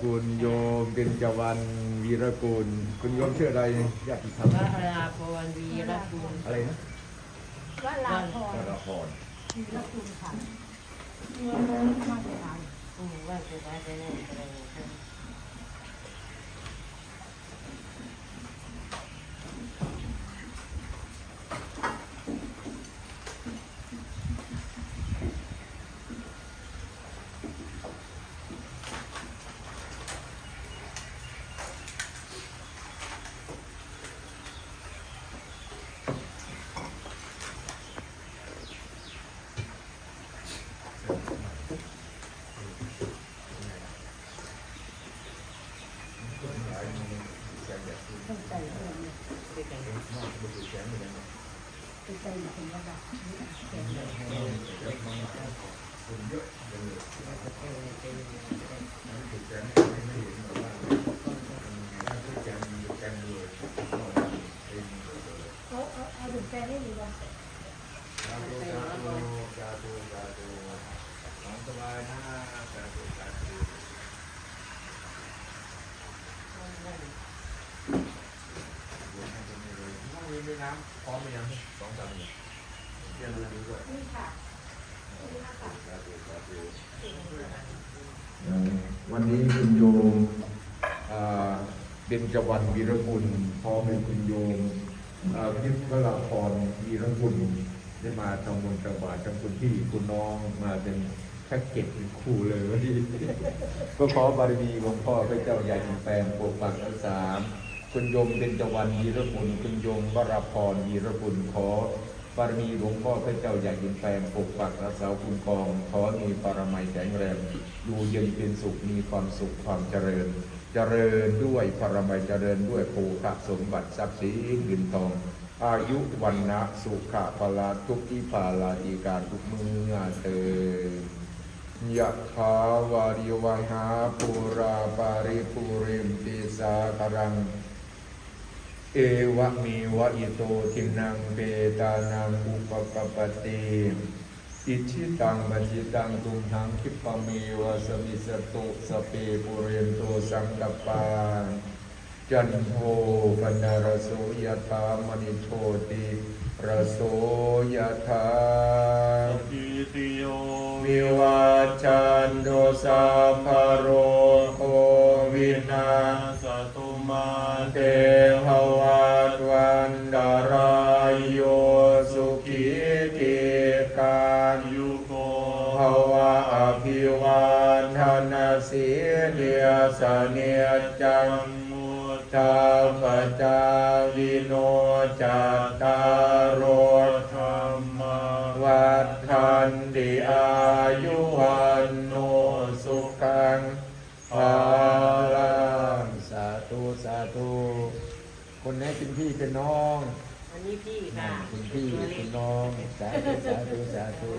คุณโยมเป็นจวันวีรกุล คุณโยมชื่ออะไรญาติธรรมวราพรวีรกุลอะไรนะว่าลาพรวรพรมีละคุณค่ะเงินเงินมาจากไหน อืมว่าจะได้ไปไหนอะไรกัน ต้องใจเงินเนี่ยด้วยกันเป็นใจหนึ่งคนระดับนี้แก่เขาเอาเอาถึงแฟนได้หรือเปล่าสาธุสาธุสาธุสาธุน้องสบายนะสาธุสาธุต้องมีด้วย น้ำพร้อมไหมยังสองสามหนึ่งเที่ยงเลยด้วยนี่ค่ะวันนี้คุณโยมอ่าเบญจวรรณวีรกุลพร้อมเป็นคุณโยมอ่าพิพลาพรวีรกุลได้มาทำบุญกระบาดทั้งคุณพี่คุณน้องมาเป็นแพ็กเกจเป็นคู่เลยวันนี้ก็ขอบารมีหลวงพ่อพระเจ้าใหญ่แปลงปกปักรักษา คุณโยมเบญจวรรณีรกุลคุณโยมวราพรวีรกุลขอบารมีหลวงพ่อพระเจ้าใหญ่ยินแปลงปกปักรักษาคุ้มครองขอมีปรมัยแข็งแรงอยู่เย็นเป็นสุขมีความสุขความเจริญ เจริญด้วยปรมัยเจริญด้วยภูขสมบัติทรัพย์สินเงินทอง อายุวันนะสุขะพลาทุกทิพาลาดีการทุกเมื่อเติยะถาวาริวหาปุราปาริปุเรมติสาคารัง เอวะมีวะอิโตทินังเปตานังอุปกปปติอิชิตังปจิตังตุมหังคิปะเมวะสมิสตุสเปปุเรนโตสังกปปาจันโทปนารโสยถามณิโชติระโสยถาอิติโยวิวัจจันโดสาภโรโควินาสตุ มาเตหวัตวันดารายโยสุขีติการยุโกภวะอภิวาทนาสีเดียสเนียจังมุตตาปจาวิโนจัตตา พี่เป็นน้องอันนี้พี่ค่ะ คุณพี่คุณน้อง สาธุสาธุสาธุ